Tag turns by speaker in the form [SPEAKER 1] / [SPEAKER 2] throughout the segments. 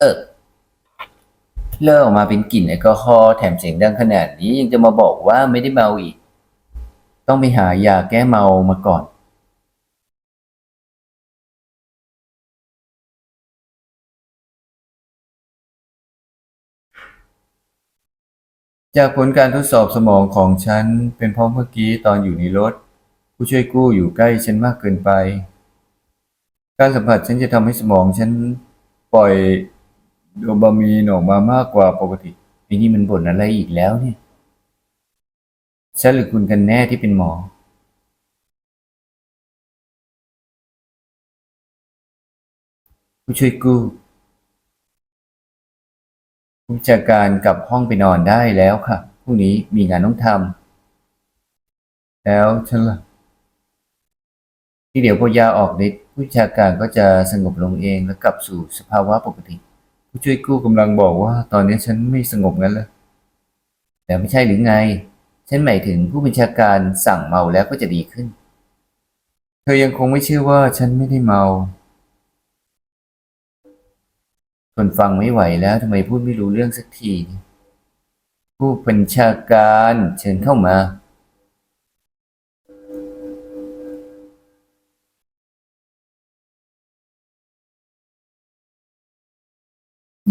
[SPEAKER 1] เออเลิกออกมาเป็นกลิ่นแอลกอฮอล์แถมเสียงดังขนาดนี้ยังจะมาบอกว่าไม่ได้เมาอีก ต้องไปหายาแก้เมามาก่อนจากผลการทดสอบสมองของฉันเป็นเพราะเมื่อกี้ตอนอยู่ในรถ ผู้ช่วยกู้อยู่ใกล้ฉันมากเกินไป การสัมผัสฉันจะทำให้สมองฉันปล่อย โดปามีนออกมามากกว่าปกติไอ้นี่มันบ่นอะไรอีกแล้วเนี่ยฉันหรือคุณกันแน่ที่เป็นหมอ ผู้ช่วยกู้ผู้จัดการกลับห้องไปนอนได้แล้วค่ะพรุ่งนี้มีงานต้องทำแล้วฉันล่ะที่เดี๋ยวพอยาออกฤทธิ์ผู้จัดการก็จะสงบลงเองและกลับสู่สภาวะปกติ ผู้ช่วยกู้กำลังบอกว่า ตอนนี้ฉันไม่สงบงั้นเลยแต่ไม่ใช่หรือไง ฉันหมายถึงผู้บัญชาการสั่งเมาแล้วก็จะดีขึ้น เธอยังคงไม่เชื่อว่าฉันไม่ได้เมาทนฟังไม่ไหวแล้วทำไมพูดไม่รู้เรื่องสักที ผู้บัญชาการเชิญเข้ามา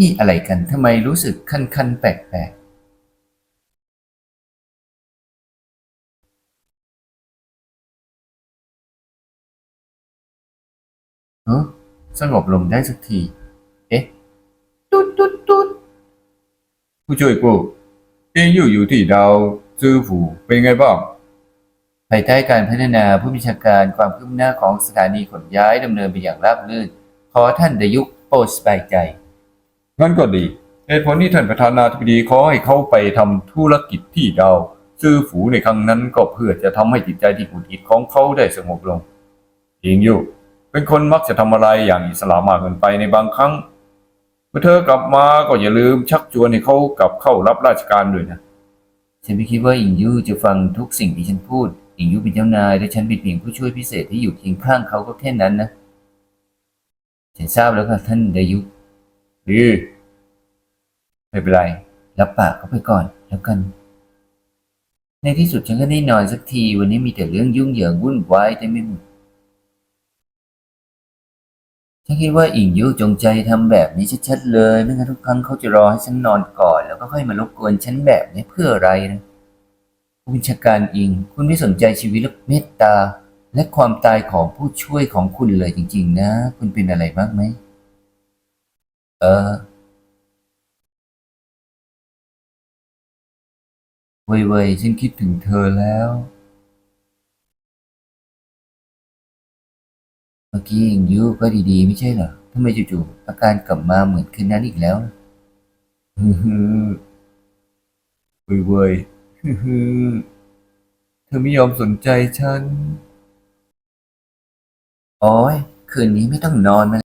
[SPEAKER 1] นี่อะไรกันทำไมรู้สึกคันๆแปลกๆเออสงบลงได้สักที เอ๊ะ ตุ๊ดตุ๊ดตุ๊ด
[SPEAKER 2] ผู้ช่วยกู้เองอยู่อยู่ที่ดาวจื้อฝูเป็นไงบ้าง
[SPEAKER 1] ภายใต้การพัฒนาผู้บัญชาการความคืบหน้าของสถานีขนย้ายดำเนินไปอย่างราบรื่น ขอท่านดยุคโปรดสบายใจ
[SPEAKER 2] งั้นก็ดีเหตุผลที่ท่านประธานาธิบดีขอให้เขาไปทำธุรกิจที่ดาวซื่อฝูในครั้งนั้นก็เพื่อจะทำให้จิตใจที่หุดหงิดของเขาได้สงบลงเองอยู่เป็นคนมักจะทำอะไรอย่างอิสระมากเกินไปในบางครั้ง เมื่อเธอกลับมาก็อย่าลืมชักชวนให้เขากลับเข้ารับราชการด้วยนะ
[SPEAKER 1] ฉันไม่คิดว่าอิงยูจะฟังทุกสิ่งที่ฉันพูดอิงยูเป็นเจ้านายและฉันเป็นเพียงผู้ช่วยพิเศษที่อยู่เคียงข้างเขาก็แค่นั้นนะฉันทราบแล้วค่ะท่านดยุ
[SPEAKER 2] ดี
[SPEAKER 1] ไม่เป็นไร รับปากเขาไปก่อนแล้วกัน ในที่สุดฉันก็ได้นอนสักทีวันนี้มีแต่เรื่องยุ่งเหยิงวุ่นวายเต็มไปหมดฉันคิดว่าอิงยูจงใจทำแบบนี้ชัดๆเลย ไม่งั้นทุกครั้งเขาจะรอให้ฉันนอนก่อน แล้วก็ค่อยมารบกวนฉันแบบนี้เพื่ออะไรนะผู้บัญชาการอิง คุณไม่สนใจชีวิตและเมตตา และความตายของผู้ช่วยของคุณเลยจริง ๆ นะ คุณเป็นอะไรบ้างไหม เออเว่ยๆฉันคิดถึงเธอแล้ว เมื่อกี้ยังยุก็ดีๆ ไม่ใช่เหรอทำไมจู่ๆอาการกลับมาเหมือนคืนนั้นอีกแล้ว
[SPEAKER 2] ฮึฮึเว้ยเว้ยฮึฮึเธอไม่ยอมสนใจฉัน
[SPEAKER 1] โอ้ยคืนนี้ไม่ต้องนอนมา